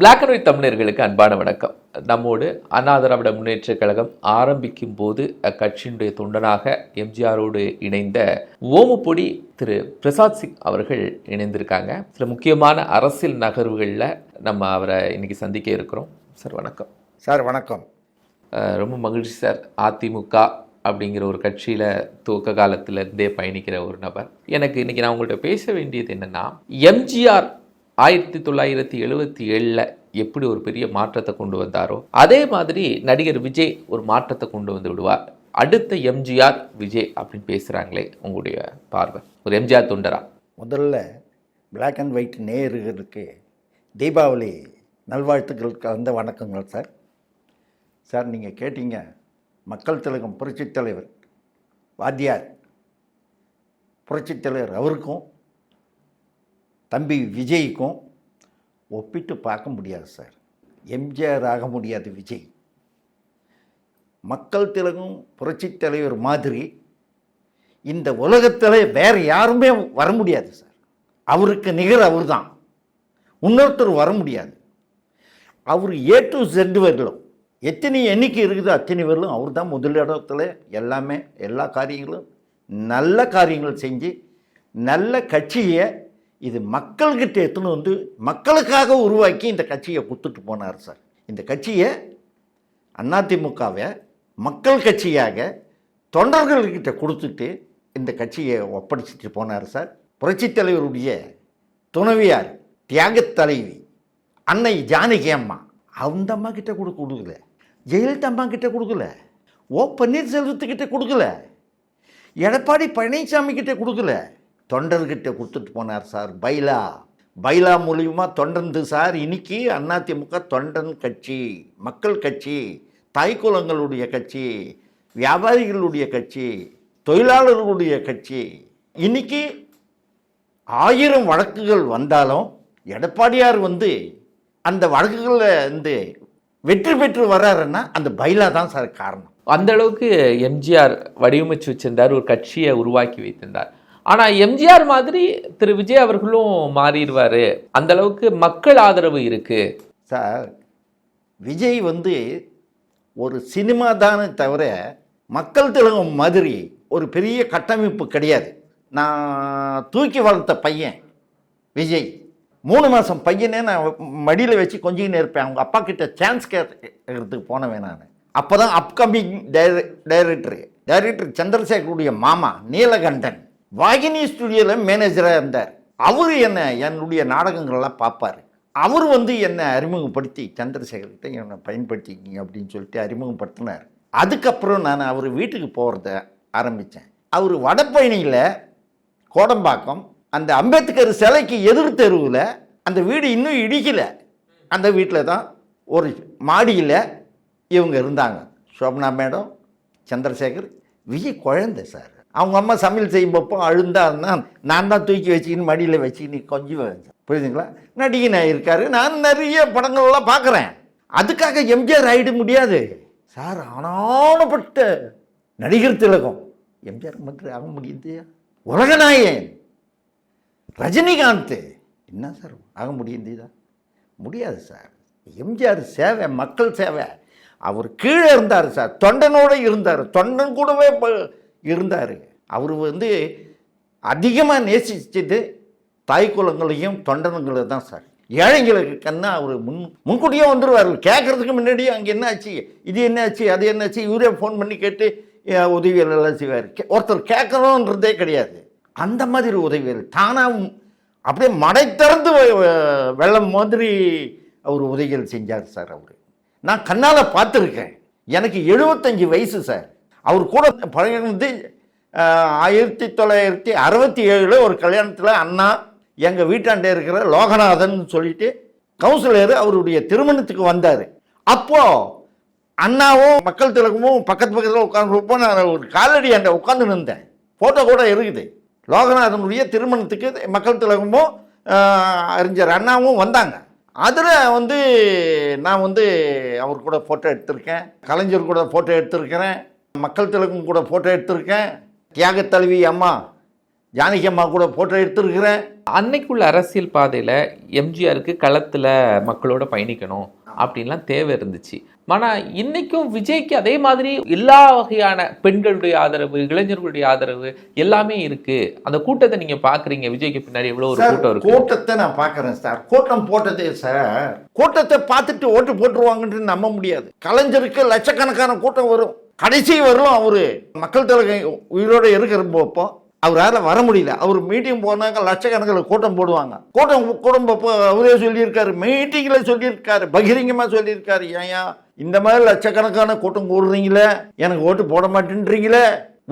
Black and white தமிழர்களுக்கு அன்பான வணக்கம். நம்மோடு அண்ணா திராவிட முன்னேற்ற கழகம் ஆரம்பிக்கும் போது அக்கட்சியினுடைய தொண்டனாக எம்ஜிஆரோடு இணைந்த ஓமப்பொடி திரு பிரசாத் சிங் அவர்கள் இணைந்திருக்காங்க. சில முக்கியமான அரசியல் நகர்வுகளில் நம்ம அவரை இன்னைக்கு சந்திக்க இருக்கிறோம். சார் வணக்கம். சார் வணக்கம். ரொம்ப மகிழ்ச்சி சார். அதிமுக அப்படிங்கிற ஒரு கட்சியில் துவக்க காலத்துல இருந்தே பயணிக்கிற ஒரு நபர். எனக்கு இன்னைக்கு நான் உங்கள்கிட்ட பேச வேண்டியது என்னன்னா எம்ஜிஆர் ஆயிரத்தி தொள்ளாயிரத்தி எழுபத்தி ஏழில் எப்படி ஒரு பெரிய மாற்றத்தை கொண்டு வந்தாரோ அதே மாதிரி நடிகர் விஜய் ஒரு மாற்றத்தை கொண்டு வந்து விடுவார். அடுத்த எம்ஜிஆர் விஜய் அப்படின்னு பேசுகிறாங்களே உங்களுடைய பார்வை. ஒரு எம்ஜிஆர் தொண்டரா? முதல்ல பிளாக் அண்ட் ஒயிட் நேயர்களுக்கு தீபாவளி நல்வாழ்த்துக்கள் கலந்த வணக்கங்கள் சார். சார் நீங்கள் கேட்டீங்க மக்கள் திலகம் புரட்சித் தலைவர் வாத்தியார் புரட்சித் தலைவர் அவருக்கும் தம்பி விஜய்க்கும் ஒப்பிட்டு பார்க்க முடியாது சார். எம்ஜிஆர் ஆக முடியாது விஜய். மக்கள் திலகம் புரட்சித் தலைவர் மாதிரி இந்த உலகத்தில் வேறு யாருமே வர முடியாது சார். அவருக்கு நிகர் அவர் தான் இன்னொருத்தர் வர முடியாது. அவர் ஏ டு செட் வரலும் எத்தனை எண்ணிக்கை இருக்குதோ அத்தனை வரலும் அவர் தான் முதலிடத்தில் எல்லாமே எல்லா காரியங்களும் நல்ல காரியங்கள் செஞ்சு நல்ல கட்சியை இது மக்கள்கிட்ட எடுத்துன்னு வந்து மக்களுக்காக உருவாக்கி இந்த கட்சியை கொடுத்துட்டு போனார் சார். இந்த கட்சியை அதிமுகவை மக்கள் கட்சியாக தொண்டர்கள்கிட்ட கொடுத்துட்டு இந்த கட்சியை ஒப்படைச்சிட்டு போனார் சார். புரட்சித் தலைவருடைய துணைவியார் தியாகத் தலைவி அன்னை ஜானகி அம்மா அந்த அம்மா கிட்ட கூட கொடுக்கல. ஜெயலலிதா அம்மா கிட்ட கொடுக்கல. ஓ பன்னீர்செல்வத்துக்கிட்ட கொடுக்கல. எடப்பாடி பழனிசாமி கிட்ட கொடுக்கல. தொண்டர்கிட்ட கொடுத்துட்டு போனார் சார் பைலா. பைலா மூலியமா தொண்டர்ந்து சார் இன்னைக்கு அதிமுக தொண்டன் கட்சி மக்கள் கட்சி தாய்க்குலங்களுடைய கட்சி வியாபாரிகளுடைய கட்சி தொழிலாளர்களுடைய கட்சி. இன்னைக்கு ஆயிரம் வழக்குகள் வந்தாலும் எடப்பாடியார் வந்து அந்த வழக்குகளில் வந்து வெற்றி பெற்று வர்றாருன்னா அந்த பைலா தான் சார் காரணம். அந்த அளவுக்கு எம்ஜிஆர் வடிவமைச்சு வச்சிருந்தார் ஒரு கட்சியை உருவாக்கி வைத்திருந்தார். ஆனால் எம்ஜிஆர் மாதிரி திரு. விஜய் அவர்களும் மாறிடுவார். அந்தளவுக்கு மக்கள் ஆதரவு இருக்குது சார் விஜய் வந்து ஒரு சினிமா தானே தவிர மக்கள் திலகம் மாதிரி ஒரு பெரிய கட்டமைப்பு கிடையாது. நான் தூக்கி வளர்த்த பையன் விஜய். மூணு மாதம் பையனே நான் மடியில் வச்சு கொஞ்சிக்கின்னு இருப்பேன். அவங்க அப்பா கிட்ட சான்ஸ் கேட்கறதுக்கு போனவேன் நான். அப்போ தான் அப்கமிங் டைரக்டர் டைரக்டர் சந்திரசேகருடைய மாமா நீலகண்டன். வாகினி ஸ்டுடியோவில் மேனேஜராக இருந்தார். அவர் என்ன என்னுடைய நாடகங்கள்லாம் பார்ப்பார். அவர் வந்து என்னை அறிமுகப்படுத்தி சந்திரசேகர்கிட்ட என்னை பயன்படுத்திக்கிங்க அப்படின்னு சொல்லிட்டு அறிமுகப்படுத்தினார். அதுக்கப்புறம் நான் அவர் வீட்டுக்கு போகிறத ஆரம்பித்தேன் அவர் வடப்பயணியில் கோடம்பாக்கம் அந்த அம்பேத்கர் சிலைக்கு எதிர் தெருவில் அந்த வீடு இன்னும் இடிக்கலை. அந்த வீட்டில் தான் ஒரு மாடியில் இவங்க இருந்தாங்க. சோபனா மேடம் சந்திரசேகர் விஜய் குழந்தை சார். அவங்க அம்மா சமையல் செய்யும்பப்போ அழுந்தாருன்னா நான் தான் தூக்கி வச்சுக்கின்னு மடியில் வச்சுக்கின்னு கொஞ்சம் புரியுதுங்களா? நடிகனாக இருக்காரு. நான் நிறைய படங்கள்லாம் பார்க்குறேன். அதுக்காக எம்ஜிஆர் ஆகிட முடியாது. சார் ஆனானப்பட்ட நடிகர் திலகம். எம்ஜிஆர் மட்டும் ஆக முடியுது. உலகநாயன் ரஜினிகாந்த். என்ன சார் ஆக முடியுதா முடியாது சார். எம்ஜிஆர் சேவை மக்கள் சேவை. அவர் கீழே இருந்தார் சார். தொண்டனோடு இருந்தார். தொண்டன் கூடவே இருந்தார். அவர் வந்து அதிகமாக நேசிச்சது தாய் குலங்களையும் தொண்டனுங்களை தான் சார். ஏழைங்களுக்கு கண்ணா அவர் முன் முன்கூட்டியே வந்துடுவார் கேட்கறதுக்கு முன்னாடியே அங்கே என்ன ஆச்சு? இது என்ன ஆச்சு? அது என்ன ஆச்சு? இவரே ஃபோன் பண்ணி கேட்டு உதவிகள் எல்லாம் செய்வார். கே- ஒருத்தர் கேட்கணுன்றதே கிடையாது. அந்த மாதிரி உதவிகள் தானாக அப்படியே மடை திறந்து வெள்ளம் மாதிரி அவர் உதவிகள் செஞ்சார் சார் அவர். நான் கண்ணால் பார்த்துருக்கேன். எனக்கு எழுபத்தஞ்சு வயசு சார். அவர் கூட பழகினது ஆயிரத்தி தொள்ளாயிரத்தி அறுபத்தி ஏழில் ஒரு கல்யாணத்தில் அண்ணா எங்கள் வீட்டாண்டே இருக்கிற லோகநாதன் சொல்லிட்டு கவுன்சிலர் அவருடைய திருமணத்துக்கு வந்தார். அப்போ அண்ணாவும் மக்கள் திலகமும் பக்கத்து பக்கத்தில் உட்காந்துருப்போம் நான் ஒரு காலடி அங்கே உட்காந்து நின்றேன். ஃபோட்டோ கூட இருக்குது. லோகநாதனுடைய திருமணத்துக்கு மக்கள் திலகமும் அறிஞர் அண்ணாவும் வந்தாங்க. அதில் வந்து நான் வந்து அவர் கூட ஃபோட்டோ எடுத்திருக்கேன். கலைஞர் கூட ஃபோட்டோ எடுத்திருக்கிறேன். மக்கள் திலகம் கூட ஃபோட்டோ எடுத்திருக்கேன். தியாகத் தலைவி அம்மா ஜானகி அம்மா கூட போட்டோ எடுத்திருக்கிறேன். அன்னைக்குள்ள அரசியல் பாதையில எம்ஜிஆருக்கு களத்துல மக்களோட பயணிக்கணும் அப்படின்லாம் தேவை இருந்துச்சு. ஆனா இன்னைக்கும் விஜய்க்கு அதே மாதிரி எல்லா வகையான பெண்களுடைய ஆதரவு இளைஞர்களுடைய ஆதரவு எல்லாமே இருக்கு. அந்த கூட்டத்தை நீங்க பாக்குறீங்க. விஜய்க்கு பின்னாடி எவ்வளவு ஒரு கூட்டம் இருக்கு? கூட்டத்தை நான் பார்க்குறேன் சார். கூட்டம் போட்டதே சார் கூட்டத்தை பார்த்துட்டு ஓட்டு போட்டுருவாங்கன்ட்டு நம்ப முடியாது. கலைஞருக்கு லட்சக்கணக்கான கூட்டம் வரும். கடைசி வரலும் அவர் மக்கள் தலைமை உயிரோட இருக்கிறப்போ அவரால் வர முடியல. அவர் மீட்டிங் போனாங்க லட்சக்கணக்கில் கூட்டம் போடுவாங்க. கூட்டம் கூட்டம் அவரே சொல்லியிருக்காரு மீட்டிங்கில் சொல்லியிருக்காரு பகிரங்கமாக சொல்லியிருக்காரு. ஏயா இந்த மாதிரி லட்சக்கணக்கான கூட்டம் போடுறீங்களே எனக்கு ஓட்டு போட மாட்டேன்றீங்களே.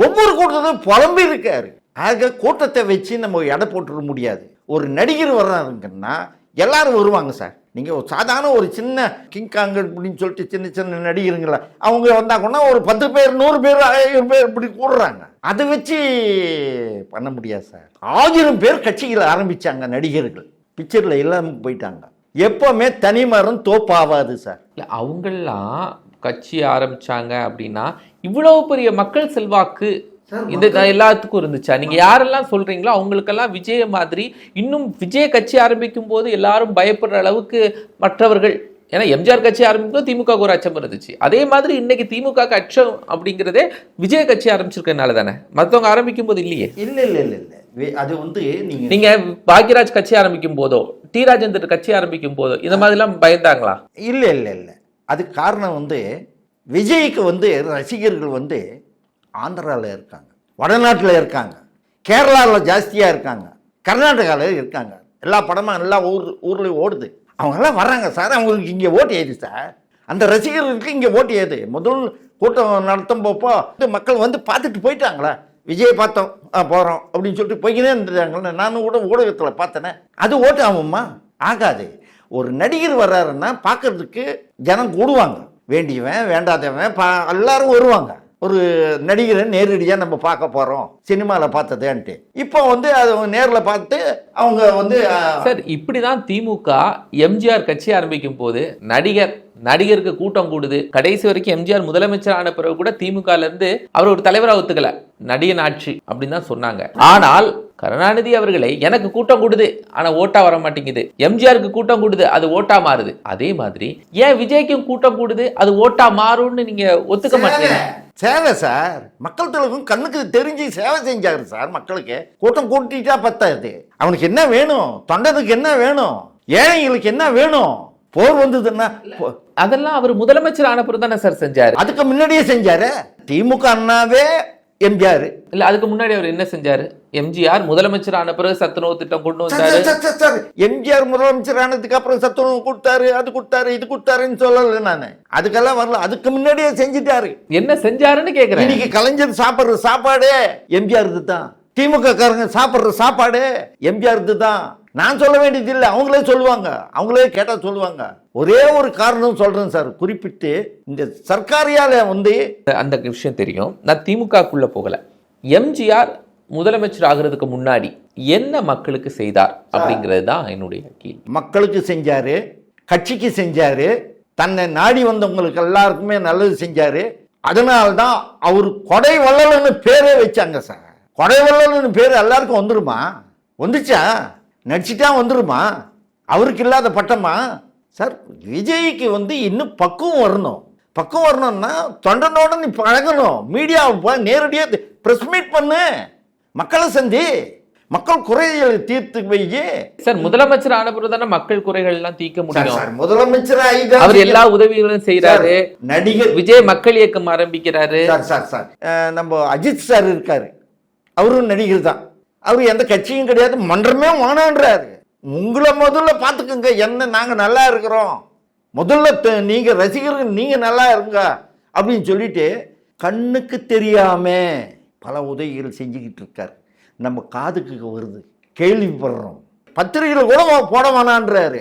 ஒவ்வொரு கூட்டத்தையும் புலம்பி இருக்காரு. ஆக கூட்டத்தை வச்சு நம்ம எடை போட்டுட முடியாது. ஒரு நடிகர் வர்றாருங்கன்னா எல்லாரும் வருவாங்க சார். நீங்கள் ஒரு சாதாரண ஒரு சின்ன கிங்காங் அப்படின்னு சொல்லிட்டு சின்ன சின்ன நடிகருங்களா அவங்க வந்தாங்கன்னா ஒரு பத்து பேர் நூறு பேர் ஆயிரம் பேர் இப்படி கூடுறாங்க. அதை வச்சு பண்ண முடியாது சார். ஆயிரம் பேர் கட்சிகளை ஆரம்பிச்சாங்க நடிகர்கள். பிக்சரில் இல்லாமல் போயிட்டாங்க. எப்போவுமே தனிமரம் தோப்பாவாது சார். இல்லை அவங்கெல்லாம் கட்சி ஆரம்பிச்சாங்க அப்படின்னா இவ்வளோ பெரிய மக்கள் செல்வாக்கு இந்த எல்லாத்துக்கும் இருந்துச்சா? நீங்க யாரெல்லாம் சொல்றீங்களோ அவங்களுக்கெல்லாம் விஜய மாதிரி இன்னும் விஜய் கட்சி ஆரம்பிக்கும் போது எல்லாரும் பயப்படுற அளவுக்கு மற்றவர்கள் ஏன்னா எம்ஜிஆர் கட்சி ஆரம்பிக்கும் திமுக ஒரு அச்சம் இருந்துச்சு. அதே மாதிரி இன்னைக்கு திமுக அச்சம் அப்படிங்கிறதே விஜய் கட்சி ஆரம்பிச்சிருக்கனால தானே? மற்றவங்க ஆரம்பிக்கும் போது இல்லையே. இல்லை இல்லை இல்லை இல்லை. அது வந்து நீங்க பாக்யராஜ் கட்சி ஆரம்பிக்கும் போதோ டி ராஜேந்தர் கட்சி ஆரம்பிக்கும் போதோ இந்த மாதிரிலாம் பயந்தாங்களா? இல்லை இல்லை இல்லை. அதுக்கு காரணம் வந்து விஜய்க்கு வந்து ரசிகர்கள் வந்து ஆந்திராவில் இருக்காங்க வடநாட்டில் இருக்காங்க கேரளாவில் ஜாஸ்தியாக இருக்காங்க கர்நாடகாவில் இருக்காங்க. எல்லா படமும் எல்லா ஊர் ஊர்லேயும் ஓடுது. அவங்கெல்லாம் வர்றாங்க சார். அவங்களுக்கு இங்கே ஓட்டு ஏது சார்? அந்த ரசிகர்களுக்கு இங்கே ஓட்டு ஏது? முதல் கூட்டம் நடத்தும் போப்போ மக்கள் வந்து பார்த்துட்டு போயிட்டாங்களே. விஜய் பார்த்தோம் போகிறோம் அப்படின்னு சொல்லிட்டு போய்க்கினே இருந்துட்டாங்களே. நானும் கூட ஊடகத்தில் பார்த்தேனே. அது ஓட்டு ஆகும்மா ஆகாது. ஒரு நடிகர் வர்றாருன்னா பார்க்கறதுக்கு ஜனம் கூடுவாங்க. வேண்டியவன் வேண்டாதவன் பா எல்லாரும் வருவாங்க. ஒரு நடிகரை நேரடியாக நம்ம பார்க்க போகிறோம் சினிமாவில் பார்த்ததேன்ட்டு. இப்போ வந்து அது நேரில் பார்த்து அவங்க வந்து சார் இப்படிதான் திமுக எம்ஜிஆர் கட்சி ஆரம்பிக்கும் போது நடிகர் நடிகருக்கு கூட்டம் கூடுது. கடைசி வரைக்கும் எம்ஜிஆர் முதலமைச்சர் ஆன பிறகு கூட திமுகல இருந்து அவர் ஒரு தலைவரா ஒத்துக்கல. நடிகன் ஆட்சி அப்படின்னு தான் சொன்னாங்க. ஆனால் கருணாநிதி அவர்களே எனக்கு கூட்டம் கூடுது ஆனா ஓட்டா வர மாட்டேங்குது. எம்ஜிஆருக்கு கூட்டம் கூடுது அது ஓட்டா மாறுது. அதே மாதிரி ஏன் விஜய்க்கும் கூட்டம் கூடுது அது ஓட்டா மாறும்னு நீங்க ஒத்துக்க மாட்டீங்க? சேவை சார். மக்கள் தலைவரும் கண்ணுக்கு தெரிஞ்சு சேவை செஞ்சாரு சார் மக்களுக்கு. கூட்டம் கூட்டிட்டா பத்தாது. அவனுக்கு என்ன வேணும்? தொண்டனுக்கு என்ன வேணும்? ஏழைங்களுக்கு என்ன வேணும்? போர் வந்ததுன்னா அதெல்லாம் அவர் முதலமைச்சர் ஆன பிறகு தானே சார் செஞ்சாரு. அதுக்கு முன்னாடியே செஞ்சாரு. திமுக அண்ணாவே எம்ஜிஆர். இல்ல அதுக்கு முன்னாடி அவர் என்ன செஞ்சாரு? எம்ஜிஆர் முதலமைச்சர் ஆன பிறகு சத்துணவு திட்டம் கொண்டு வந்தாரு. எம்ஜிஆர் முதலமைச்சர் ஆனதுக்கு அப்புறம் சத்துணவு கொடுத்தாரு அது கொடுத்தாரு இது கொடுத்தாருன்னு சொல்லல நான். அதுக்கெல்லாம் வரல. அதுக்கு முன்னாடியே செஞ்சுட்டாரு. என்ன செஞ்சாருன்னு கேக்குறேன். இன்னைக்கு கலைஞர் சாப்பிடுற சாப்பாடு எம்ஜிஆர் தான் திமுக காரங்க சாப்பிடுற சாப்பாடு எம்ஜிஆர் தான். நான் சொல்ல வேண்டியது இல்லை. அவங்களே சொல்லுவாங்க. அவங்களே கேட்டா சொல்லுவாங்க. ஒரே ஒரு காரணம் சொல்றேன் சார். குறிப்பிட்டு இந்த சர்க்காரியால வந்து அந்த விஷயம் தெரியும். நான் திமுகக்குள்ள போகல. எம்ஜிஆர் முதலமைச்சர் ஆகிறதுக்கு முன்னாடி என்ன மக்களுக்கு செய்தார் அப்படிங்கிறது தான் என்னுடைய கேள்வி. மக்களுக்கு செஞ்சாரு கட்சிக்கு செஞ்சாரு தன்னை நாடி வந்தவங்களுக்கு எல்லாருக்குமே நல்லது செஞ்சாரு. அதனால்தான் அவர் கொடை வள்ளல்னு பேரே வச்சாங்க சார். கொடை வள்ளல்னு பேர் எல்லாருக்கும் வந்துருமா? வந்துச்சா? நடிச்சிட்டா வந்துருமா? அவருக்கு இல்லாத பட்டமா? சார் விஜய்க்கு வந்து இன்னும் பக்குவம் வரணும். பக்குவம் வரணும்னா தொண்டனோட நீ பழகணும். மீடியாவை போய் நேரடியாக ப்ரெஸ் மீட் பண்ணு. மக்களை சந்தி. மக்கள் குறைகளை தீர்த்து வையே. சார் முதலமைச்சர் ஆன பிறகு தானே மக்கள் குறைகள் எல்லாம் தீர்க்க முடியும். சார், முதலமைச்சர் அவர் எல்லா உதவிகளும் செய்யறாரு நடிகர் விஜய் மக்கள் இயக்கம் ஆரம்பிக்கிறாரு. Sir sir sir. நம்ம அஜித் சார் இருக்காரு. அவரும் நடிகர் தான். அவர் எந்த கட்சியும் கிடையாது மன்றமே வானான்றாரு உங்களை முதல்ல பார்த்துக்கோங்க என்ன நாங்கள் நல்லா இருக்கிறோம். முதல்ல நீங்கள் ரசிகர்கள் நீங்கள் நல்லா இருங்க அப்படின்னு சொல்லிட்டு கண்ணுக்கு தெரியாம பல உதவிகள் செஞ்சுக்கிட்டு இருக்கார். நம்ம காதுக்கு வருது கேள்விப்படுறோம். பத்திரிகையில் கூட போட வேணான்றாரு.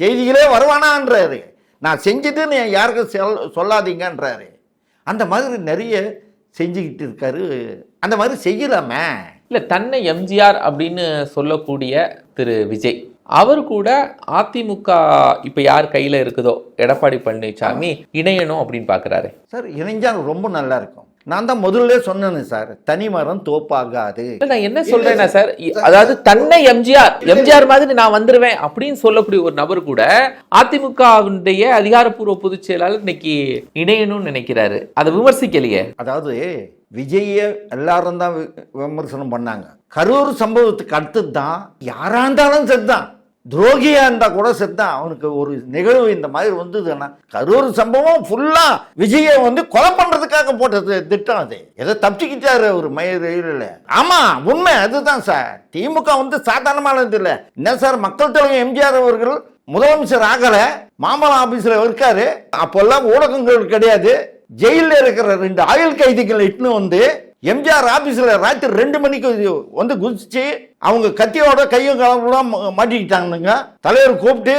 செய்திகளே வருவானான்றாரு. நான் செஞ்சதுன்னு யாருக்கும் சொல் சொல்லாதீங்கன்றாரு. அந்த மாதிரி நிறைய செஞ்சுக்கிட்டு இருக்காரு அந்த மாதிரி செய்யலாமே. இல்ல தன்னை எம்ஜிஆர் அப்படின்னு சொல்லக்கூடிய திரு விஜய் அவர் கூட அதிமுக இப்ப யார் கையில இருக்குதோ எடப்பாடி பழனிசாமி இணையணும் அப்படின்னு பாக்குறாரு. சார் இணைஞ்சா ரொம்ப நல்லா இருக்கும். நான் தான் முதல்ல சொன்னேன்னு சார் தனி மரம் தோப்பாகாது. நான் என்ன சொல்றேன்னா சார் அதாவது தன்னை எம்ஜிஆர் எம்ஜிஆர் மாதிரி நான் வந்துருவேன் அப்படின்னு சொல்லக்கூடிய ஒரு நபர் கூட அதிமுகவுடைய அதிகாரப்பூர்வ பொதுச் செயலாளர் இன்னைக்கு இணையணும்னு நினைக்கிறாரு. அதை விமர்சிக்கலையே. அதாவது விஜயை எல்லாரும் தான் வி- விமர்சனம் பண்ணாங்க. கரூர் சம்பவத்துக்கு அடுத்தது தான் யாராக இருந்தாலும் செத்தான் துரோகியா இருந்தா கூட செத்தான் அவனுக்கு ஒரு நிகழ்வு இந்த மாதிரி வந்ததுன்னா கரூர் சம்பவம் ஃபுல்லா விஜய வந்து கொலை பண்றதுக்காக போட்டது திட்டம் அது. ஏதோ தப்பிச்சுக்கிட்டாரு ஒரு மயிரில் ரயிலில். ஆமா உண்மை அதுதான் சார் திமுக வந்து சாதாரணமானது இல்லை என்ன சார் மக்கள் தலைவர் எம்ஜிஆர் அவர்கள் முதலமைச்சர் ஆகலை. மாமல்லம் ஆபீஸ்ல இருக்காரு. அப்போல்லாம் ஊடகங்கள் கிடையாது. ஜெயிலில் இருக்கிற ரெண்டு ஆயுள் கைதிகள் இட்டுன்னு வந்து எம்ஜிஆர் ஆபீஸ்ல ராத்திரி ரெண்டு மணிக்கு வந்து குதிச்சு அவங்க கத்தியோட கையும் கலவெல்லாம் மாட்டிக்கிட்டாங்க தலைவர் கூப்பிட்டு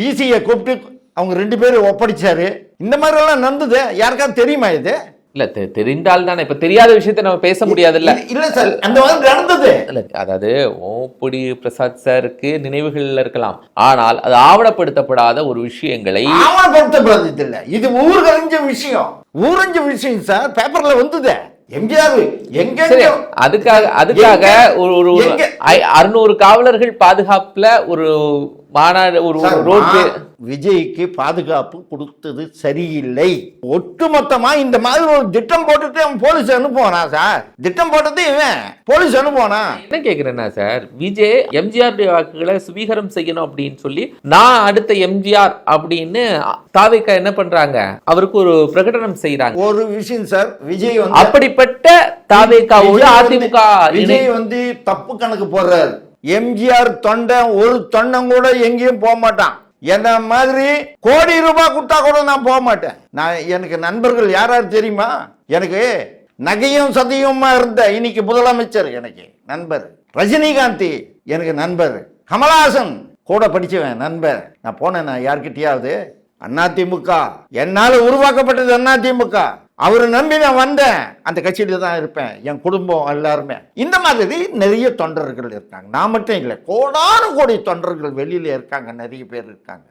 டிசியை கூப்பிட்டு அவங்க ரெண்டு பேரும் ஒப்படைச்சாரு. இந்த மாதிரி எல்லாம் நடந்தது. யாருக்காவது தெரியுமா இது? இல்ல தெரிந்தால் தானே இப்ப தெரியாத விஷயத்தை நம்ம பேச முடியாதுல்ல. இல்ல- இல்ல சார் அந்த மாதிரி நடந்தது. இல்ல அதாவது ஓப்படி பிரசாத் சாருக்கு நினைவுகள் இருக்கலாம். ஆனால் அது ஆவணப்படுத்தப்படாத ஒரு விஷயங்களை ஆவணப்படுத்தப்படுறது இல்ல இது ஊர் கழிஞ்ச விஷயம். ஊரஞ்ச விஷயம் சார் பேப்பர்ல வந்தது. எம்ஜிஆர் எங்க அதுக்காக அதுக்காக ஒரு ஒரு அறுநூறு காவலர்கள் பாதுகாப்புல ஒரு மாநாடு ஒரு ரோட் விஜய்க்கு பாதுகாப்பு கொடுத்தது சரியில்லை. ஒட்டுமொத்தமா இந்த மாதிரி ஒரு திட்டம் போட்டுட்டு அவன் போலீஸ் அனுப்புவானா சார். திட்டம் போட்டது இவன். போலீஸ் அனுப்புவானா என்ன கேக்குறேன்னா சார்? விஜய் எம்ஜிஆர் வாக்குகளை சுவீகரம் செய்யணும் அப்படின்னு சொல்லி நான் அடுத்த எம்ஜிஆர் அப்படின்னு தாவேக்கா என்ன பண்றாங்க? அவருக்கு ஒரு பிரகடனம் செய்யறாங்க ஒரு விஷயம் சார் விஜய் அப்படிப்பட்ட தாவேக்காவோடு அதிமுக விஜய் வந்து தப்பு கணக்கு போடுறாரு. எம்ஜிஆர் தொண்டன் ஒரு தொண்டம் கூட எங்கேயும் போக மாட்டான். என்ன மாதிரி கோடி ரூபாய் கொடுத்தா கூட நான் போக மாட்டேன். நான் எனக்கு நண்பர்கள் யார் யார் தெரியுமா? எனக்கு நகையும் சதையுமா இருந்த இன்னைக்கு முதலமைச்சர் எனக்கு நண்பர். ரஜினிகாந்த் எனக்கு நண்பர். கமலஹாசன் கூட படிச்சவன் நண்பர். நான் போனேன் நான் யார்கிட்டயாவது? அதிமுக என்னால் உருவாக்கப்பட்டது அதிமுக அவரை நம்பி நான் வந்தேன். அந்த கட்சியில தான் இருப்பேன். என் குடும்பம் எல்லாருமே. இந்த மாதிரி நிறைய தொண்டர்கள் இருக்காங்க. நான் மட்டும் இல்லை கோடான கோடி தொண்டர்கள் வெளியில இருக்காங்க. நிறைய பேர் இருக்காங்க.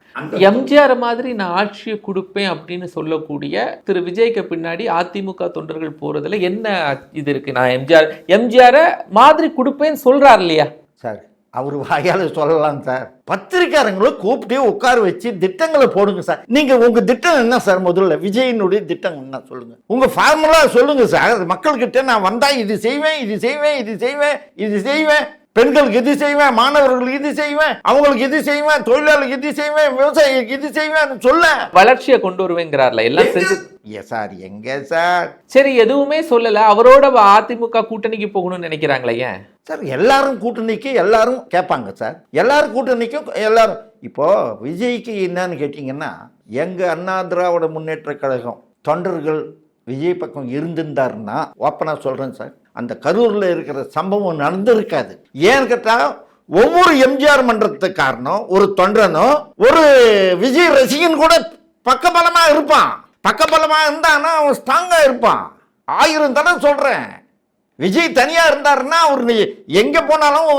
எம்ஜிஆர் மாதிரி நான் ஆட்சியை கொடுப்பேன் அப்படின்னு சொல்லக்கூடிய திரு விஜய்க்கு பின்னாடி அதிமுக தொண்டர்கள் போறதுல என்ன இது இருக்கு? நான் எம்ஜிஆர் எம்ஜிஆரை மாதிரி கொடுப்பேன்னு சொல்றாரு இல்லையா? சார் அவர் வாயால் சொல்லலாம் சார். பத்திரிக்காரங்களை கூப்பிட்டு உட்கார வச்சு திட்டங்களை போடுங்க சார். நீங்கள் உங்கள் திட்டம் என்ன சார் முதல்ல? விஜயினுடைய திட்டம் என்ன சொல்லுங்கள் உங்கள் ஃபார்முலா சொல்லுங்கள் சார். மக்கள்கிட்ட நான் வந்தால் இது செய்வேன் இது செய்வேன் இது செய்வேன் இது செய்வேன். பெண்களுக்கு இது செய்வேன்? மாணவர்களுக்கு இது செய்வேன்? அவங்களுக்கு இது செய்வேன்? தொழிலாளர்களுக்கு இது செய்வேன்? விவசாயிக்கு இது செய்வேன் சொல்ல. வளர்ச்சியை கொண்டு வருவேங்கிறார்ல எல்லாம் செஞ்சு சார் எங்க சார்? சரி எதுவுமே சொல்லல. அவரோட அதிமுக கூட்டணிக்கு போகணும்னு நினைக்கிறாங்களே ஏன்? சார் எல்லாரும் கூட்டணிக்கு எல்லாரும் கேட்பாங்க சார். எல்லாரும் கூட்டணிக்கும் எல்லாரும் இப்போ விஜய்க்கு என்னன்னு கேட்டிங்கன்னா எங்க அண்ணா திராவிட முன்னேற்ற கழகம் தொண்டர்கள் விஜய் பக்கம் இருந்திருந்தாருன்னா ஓப்பனா சொல்றேன் சார். அந்த கரூரில் இருக்கிற சம்பவம் நடந்திருக்காது. ஏன்னு கேட்டால் ஒவ்வொரு எம்ஜிஆர் மன்றத்துக்கு காரணம் ஒரு தொண்டனோ ஒரு விஜய் ரசிகன் கூட பக்கபலமாக இருப்பான். பக்கபலமாக இருந்தான்னா அவன் ஸ்ட்ராங்காக இருப்பான். ஆயிரம் தடவை சொல்கிறேன் விஜய் தனியா இருந்தாருன்னா அவர் நீ எங்க போனாலும்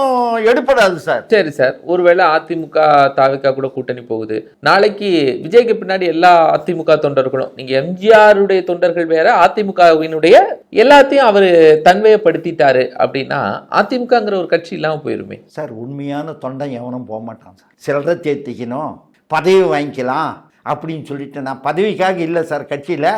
எடுப்படாது சார். சரி சார் ஒருவேளை அதிமுக தாவிக்கா கூட கூட்டணி போகுது. நாளைக்கு விஜய்க்கு பின்னாடி எல்லா அதிமுக தொண்டர்களும் நீங்க எம்ஜிஆருடைய தொண்டர்கள் வேற அதிமுகவினுடைய எல்லாத்தையும் அவரு தன்மையப்படுத்திட்டாரு அப்படின்னா அதிமுகங்கிற ஒரு கட்சி இல்லாம போயிருமே. சார் உண்மையான தொண்டன் எவனும் போக மாட்டான் சார். சிலரை தேர்த்திக்கணும் பதவி வாங்கிக்கலாம் அப்படின்னு சொல்லிட்டு நான் பதவிக்காக இல்லை சார் கட்சியில்.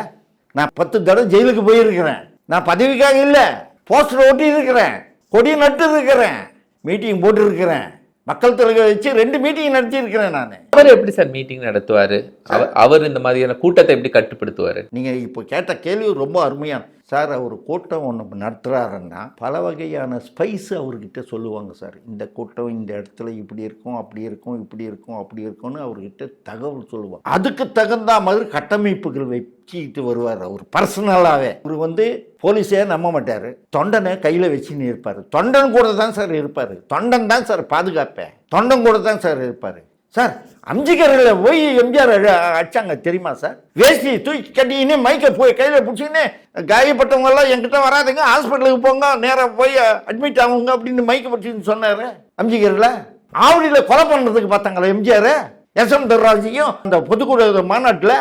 நான் பத்து தடவை ஜெயிலுக்கு போயிருக்கிறேன். நான் பதவிக்காக இல்லை. போஸ்டர் ஒட்டி இருக்கிறேன் கொடி நட்டு இருக்கிறேன் மீட்டிங் போட்டு இருக்கிறேன் மக்கள் தலைவர் வச்சு ரெண்டு மீட்டிங் நடத்தி இருக்கிறேன் நான். அவர் எப்படி சார் மீட்டிங் நடத்துவாரு? அவர் அவர் இந்த மாதிரியான கூட்டத்தை எப்படி கட்டுப்படுத்துவாரு? நீங்கள் இப்போ கேட்ட கேள்வி ரொம்ப அருமையான சார் அவர் கூட்டம் ஒன்று நடத்துகிறாருன்னா பல வகையான ஸ்பைஸ் அவர்கிட்ட சொல்லுவாங்க சார். இந்த கூட்டம் இந்த இடத்துல இப்படி இருக்கும் அப்படி இருக்கும் இப்படி இருக்கும் அப்படி இருக்கும்னு அவர்கிட்ட தகவல் சொல்லுவாங்க அதுக்கு தகுந்த மாதிரி கட்டமைப்புகள் வச்சுக்கிட்டு வருவார் அவர் பர்சனலாகவே அவர் வந்து போலீஸே நம்ப மாட்டார். தொண்டனை கையில் வச்சுன்னு இருப்பார். தொண்டன் கூட தான் சார் இருப்பார். தொண்டன் தான் சார் பாதுகாப்பேன். தொண்டன் கூட தான் சார் இருப்பார். சார் அம்ஜிக்கரில் போய் எம்ஜிஆர் அடிச்சாங்க தெரியுமா சார்? வேஷ்டி தூக்கி கட்டிக்கின்னு மைக்கை போய் கையில் பிடிச்சிக்கின்னு காயப்பட்டவங்கெல்லாம் என்கிட்ட வராதுங்க ஹாஸ்பிட்டலுக்கு போங்க நேராக போய் அட்மிட் ஆகுங்க அப்படின்னு மைக்கை பிடிச்சின்னு சொன்னார் அம்ஜிக்கரில் ஆவடியில் கொலை பண்ணுறதுக்கு பார்த்தாங்களே எம்ஜிஆர்? எஸ். எம். தர்ராஜியும் அந்த பொதுக்குழு மாநாட்டில்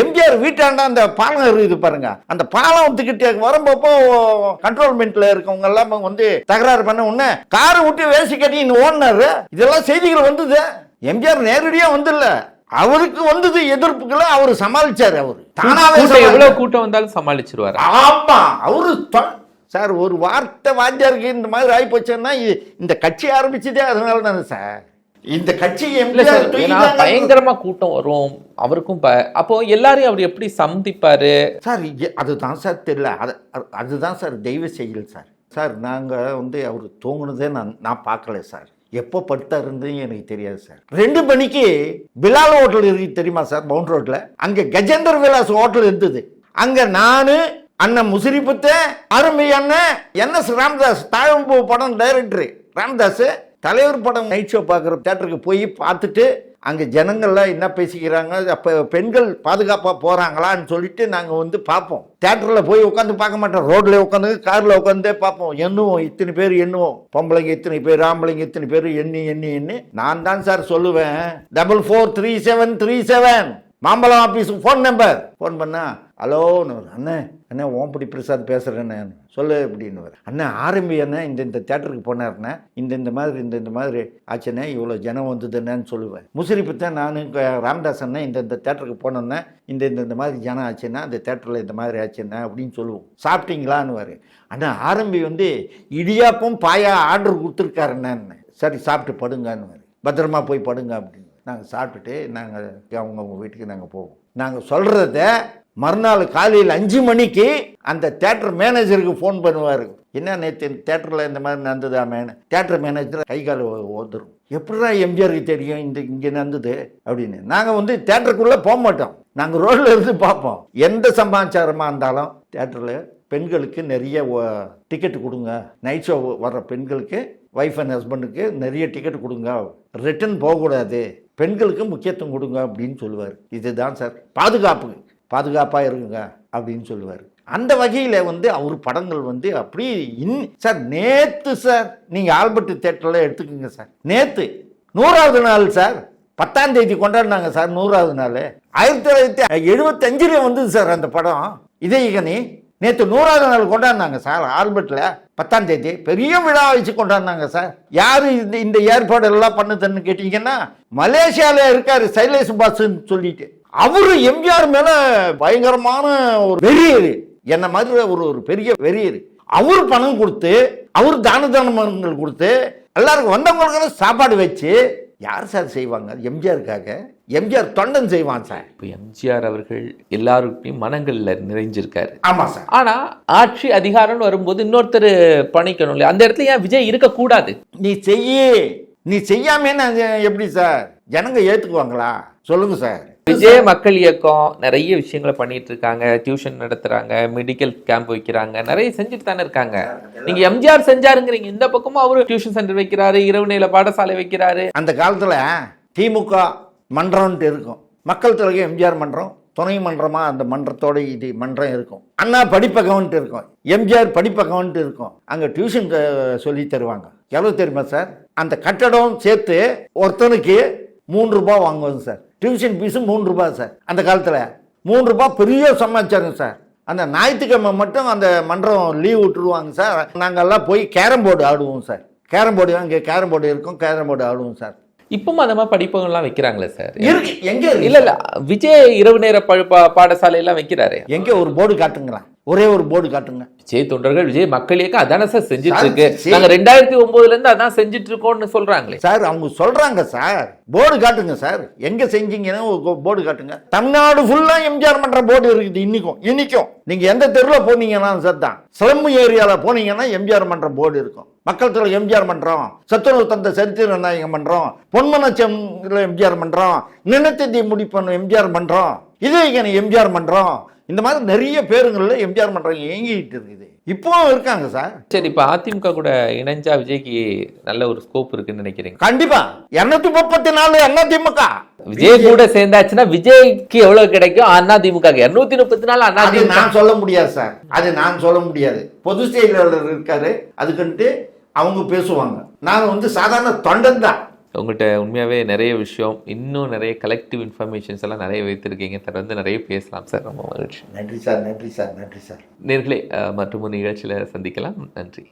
எம்ஜிஆர் வீட்டாண்டா அந்த பாலம் இருக்குது பாருங்க அந்த பாலத்துக்கிட்ட வரும்போப்போ கண்ட்ரோல்மெண்ட்ல இருக்கவங்க எல்லாம் வந்து தகராறு பண்ண உடனே காரை விட்டு வேசி கட்டின்னு ஓடினாரு. இதெல்லாம் செய்திகள் வந்தது. எம்ஜிஆர் நேரடியா வந்து இல்ல அவருக்கு வந்தது எதிர்ப்புகளை அவர் சமாளிச்சாரு அவரு. தானாவே. எவ்வளவு கூட்டம் வந்தாலும் சமாளிச்சிருவாரு. ஆமா அவரு சார் ஒரு வார்த்தை வாத்தியாருக்கு இந்த மாதிரி ஆகி போச்சுன்னா இந்த கட்சி ஆரம்பிச்சதே அதனால தானே சார். இந்த கட்சி. பயங்கரமா கூட்டம் வரும். அவருக்கும் அப்போ எல்லாரையும் அவர் எப்படி சந்திப்பாரு? சார் அதுதான் சார் தெரியல. அது- அதுதான் சார் தெய்வ செயல் சார். சார் நாங்கள் வந்து அவர் தூங்குனதே நான் நான் பார்க்கல சார். எப்போ படுத்தாருன்னு எனக்கு தெரியாது சார். ரெண்டு மணிக்கு பிலால் ஹோட்டல் இருக்கு தெரியுமா சார் மவுண்ட் ரோட்ல? அங்கே கஜேந்தர் விலாஸ் ஹோட்டல் இருந்தது. அங்கே நான் அண்ணன் முசிறிப்புத்த அருமை அண்ணன் என் எஸ் ராமதாஸ் தாழம்பூ படம் டைரக்டர் ராமதாஸ் தலைவர் படம் நைட் ஷோ பார்க்குற தேட்டருக்கு போய் பார்த்துட்டு அங்கே ஜனங்கள்லாம் என்ன பேசிக்கிறாங்க அப்போ பெண்கள் பாதுகாப்பாக போகிறாங்களான்னு சொல்லிட்டு நாங்கள் வந்து பார்ப்போம். தேட்டரில் போய் உட்காந்து பார்க்க மாட்டோம். ரோட்ல உட்காந்து காரில் உட்காந்தே பார்ப்போம். எண்ணுவோம் இத்தனை பேர் எண்ணுவோம். பொம்பளைங்க இத்தனை பேர் ஆம்பளைங்க இத்தனை பேர் எண்ணி எண்ணி எண்ணி. நான் தான் சார் சொல்லுவேன். Double four three seven three seven மாம்பழம் ஆஃபீஸுக்கு ஃபோன் நம்பர் ஃபோன் பண்ணா ஹலோன்னு அண்ணன் அண்ணே அண்ணே ஓம்படி பிரசாத் பேசுகிறேண்ணே சொல்லு அப்படின்னு அண்ணா அண்ணே ஆரம்பி அண்ணே இந்த இந்த தேட்டருக்கு போனாருண்ணே. இந்த இந்த மாதிரி இந்த இந்த மாதிரி ஆச்சுண்ணே இவ்வளோ ஜனம் வந்ததுன்னு சொல்லுவேன். முசிறிப்பு தான் நான் ராமதாஸ் இந்த இந்த தேட்டருக்கு போனோன்னே இந்த இந்த இந்த மாதிரி ஜனம் ஆச்சுன்னா அந்த தேட்டரில் இந்த மாதிரி ஆச்சுண்ணே அப்படின்னு சொல்லுவோம். சாப்பிட்டீங்களான்னு வரு அண்ணா ஆரம்பி வந்து இடியாப்பும் பாயா ஆர்டர் கொடுத்துருக்காருண்ணே சரி சாப்பிட்டு படுங்கன்னு வரு. பத்திரமா போய் படுங்க அப்படின்னு. நாங்கள் சாப்பிட்டுட்டு நாங்கள் அவங்க அவங்க வீட்டுக்கு நாங்கள் போவோம். நாங்கள் சொல்கிறத மறுநாள் காலையில் அஞ்சு மணிக்கு அந்த தேட்டர் மேனேஜருக்கு ஃபோன் பண்ணுவார். என்ன நேற்று தேட்டரில் இந்த மாதிரி நடந்ததா மேன தேட்டர் மேனேஜர் கை கால் ஓந்துடும் எப்படிடா எம்ஜிஆருக்கு தெரியும் இந்த இங்கே நடந்தது? அப்படின்னு. நாங்கள் வந்து தேட்டருக்குள்ளே போக மாட்டோம். நாங்கள் ரோட்டில் இருந்து பார்ப்போம். எந்த சமாச்சாரமாக இருந்தாலும் தேட்டரில் பெண்களுக்கு நிறைய டிக்கெட் கொடுங்க. நைட் ஷோ வர்ற பெண்களுக்கு ஒய்ஃப் அண்ட் ஹஸ்பண்டுக்கு நிறைய டிக்கெட் கொடுங்க. ரிட்டர்ன் போகக்கூடாது. பெண்களுக்கு முக்கியத்துவம் கொடுங்க அப்படின்னு சொல்லுவார். இதுதான் சார் பாதுகாப்பு. பாதுகாப்பாக இருங்க அப்படின்னு சொல்லுவார். அந்த வகையில் வந்து அவர் படங்கள் வந்து அப்படி இன் சார் நேற்று சார் நீங்கள் ஆல்பர்ட் தேட்டரில் எடுத்துக்கோங்க சார். நேற்று நூறாவது நாள் சார் பத்தாம் தேதி கொண்டாடினாங்க சார் நூறாவது நாள். ஆயிரத்தி தொள்ளாயிரத்தி எழுபத்தஞ்சில் வந்தது சார் அந்த படம். இதயகனி நேற்று நூறாவது நாள் கொண்டாடினாங்க சார் ஆல்பர்ட்டில் பத்தாம் தேதி. பெரிய விழா வச்சு கொண்டாடினாங்க சார். யார் இந்த இந்த ஏற்பாடு எல்லாம் பண்ணுதுன்னு கேட்டிங்கன்னா மலேசியாவில் இருக்கார் சைலேஷ் பாஸ்ன்னு சொல்லிட்டு. அவரு எம்ஜிஆர் மேல பயங்கரமான ஒரு வெறியர் என்ன மாதிரி ஒரு ஒரு பெரிய வெறியர் அவர் பணம் கொடுத்து அவர் தான தானங்கள் கொடுத்து எல்லாருக்கும் வந்தவங்களுக்கு சாப்பாடு வச்சு யார் சார் செய்வாங்க? எம்ஜிஆருக்காக? எம்ஜிஆர் தொண்டன் செய்வான் சார். இப்போ எம்ஜிஆர் அவர்கள் எல்லாருக்கும் மனங்கள்ல நிறைஞ்சிருக்காரு. ஆமா சார். ஆனா ஆட்சி அதிகாரம்னு வரும்போது இன்னொருத்தர் பணிக்கணும் இல்லையா? அந்த இடத்துல ஏன் விஜய் இருக்கக்கூடாது? நீ செய்யி. நீ செய்யாமே எப்படி சார்? ஜனங்க ஏத்துக்குவாங்களா? சொல்லுங்க சார். விஜய் மக்கள் இயக்கம் நிறைய விஷயங்களை பண்ணிட்டு இருக்காங்க. டியூஷன் நடத்துறாங்க மெடிக்கல் கேம்ப் வைக்கிறாங்க. நிறைய செஞ்சுட்டு தானே இருக்காங்க. நீங்க எம்ஜிஆர் செஞ்சாருங்கிறீங்க. இந்த பக்கமும் அவரு டியூஷன் சென்டர் வைக்கிறாரு இரவு நேர பாடசாலை வைக்கிறாரு. அந்த காலத்தில் திமுக மன்றம்ன்ட்டு இருக்கும். மக்கள் தொகை எம்ஜிஆர் மன்றம் துணை மன்றமா அந்த மன்றத்தோட இது மன்றம் இருக்கும். அண்ணா படிப்பகம்ன்ட்டு இருக்கும். எம்ஜிஆர் படிப்பகம்ன்ட்டு இருக்கும். அங்கே டியூஷன் சொல்லி தருவாங்க. எவ்வளோ தெரியுமா சார்? அந்த கட்டடம் சேர்த்து ஒருத்தனுக்கு மூன்று ரூபாய் வாங்குவோம் சார். டியூஷன் ஃபீஸு மூணு ரூபாய் சார் அந்த காலத்தில். மூணு ரூபாய் பெரிய சமாச்சாரம் சார். அந்த ஞாயிற்றுக்கிழமை மட்டும் அந்த மன்றம் லீவ் விட்டுருவாங்க சார். நாங்கள்லாம் போய் கேரம் போர்டு ஆடுவோம் சார். கேரம் போர்டு அங்கே கேரம் போர்டு இருக்கும் கேரம் போர்டு ஆடுவோம் சார். இப்பவும் அந்த மாதிரி படிப்பகம்லாம் வைக்கிறாங்களே சார். இருக்கு. எங்க? இல்ல இல்ல. விஜய் இரவு நேர ப- பா- பாடசாலை எல்லாம் வைக்கிறாரு. எங்க? ஒரு போர்டு காட்டுங்களா ஒரே ஒரு போர்டு காட்டுங்க. விஜய் தொண்டர்கள் விஜய் மக்கள் இயக்கம் அதானே சார் செஞ்சுட்டு இருக்கு. நாங்க ரெண்டாயிரத்தி ஒன்பதுல இருந்து அதான் செஞ்சுட்டு இருக்கோம்னு சொல்றாங்களே. சார் அவங்க சொல்றாங்க சார். போர்டு காட்டுங்க சார். எங்க செஞ்சீங்கன்னா போர்டு காட்டுங்க. தமிழ்நாடு ஃபுல்லா எம்ஜிஆர் மன்ற போர்டு இருக்குது இன்னைக்கும் இன்னைக்கும். நீங்க எந்த தெருவில் போனீங்கன்னா சார் தான். சிலம்பு ஏரியாவில் போனீங்கன்னா எம்ஜிஆர் மன்ற போர்டு இருக்கும். மக்கள் தொகை எம்ஜிஆர் மன்றம் சத்துணவு தந்த சரித்திர நாயகம் மன்றம் பொன்மனச்சம் எம்ஜிஆர் மன்றம் நினைத்ததி முடிப்பன் எம்ஜிஆர் மன்றம் இதயகனி எம்ஜிஆர் மன்றம் இந்த மாதிரி நிறைய பேருங்களில் எம்ஜிஆர் மன்றம் இயங்கிட்டு இருக்குது. இப்போவும் இருக்காங்க சார். சரி இப்ப அதிமுக கூட இணைஞ்சா விஜய்க்கு நல்ல ஒரு ஸ்கோப் இருக்குன்னு நினைக்கிறீங்க? கண்டிப்பா. இருநூத்தி முப்பத்தி நாலு அதிமுக விஜய் கூட சேர்ந்தாச்சுன்னா விஜய்க்கு எவ்வளவு கிடைக்கும்? அண்ணா திமுக இருநூத்தி முப்பத்தி நாலு அண்ணா திமுக நான் சொல்ல முடியாது சார். அது நான் சொல்ல முடியாது. பொது செயலாளர் இருக்காரு. அதுக்குன்ட்டு அவங்க பேசுவாங்க. நான் வந்து சாதாரண தொண்டன் தான். உங்கள்கிட்ட உண்மையாகவே நிறைய விஷயம் இன்னும் நிறைய கலெக்டிவ் இன்ஃபர்மேஷன்ஸ் எல்லாம் நிறைய வைத்திருக்கீங்க. தொடர்ந்து நிறைய பேசலாம் சார். ரொம்ப மகிழ்ச்சி. நன்றி சார் நன்றி சார் நன்றி சார். நேர்களே மற்றும் நிகழ்ச்சியில் சந்திக்கலாம். நன்றி.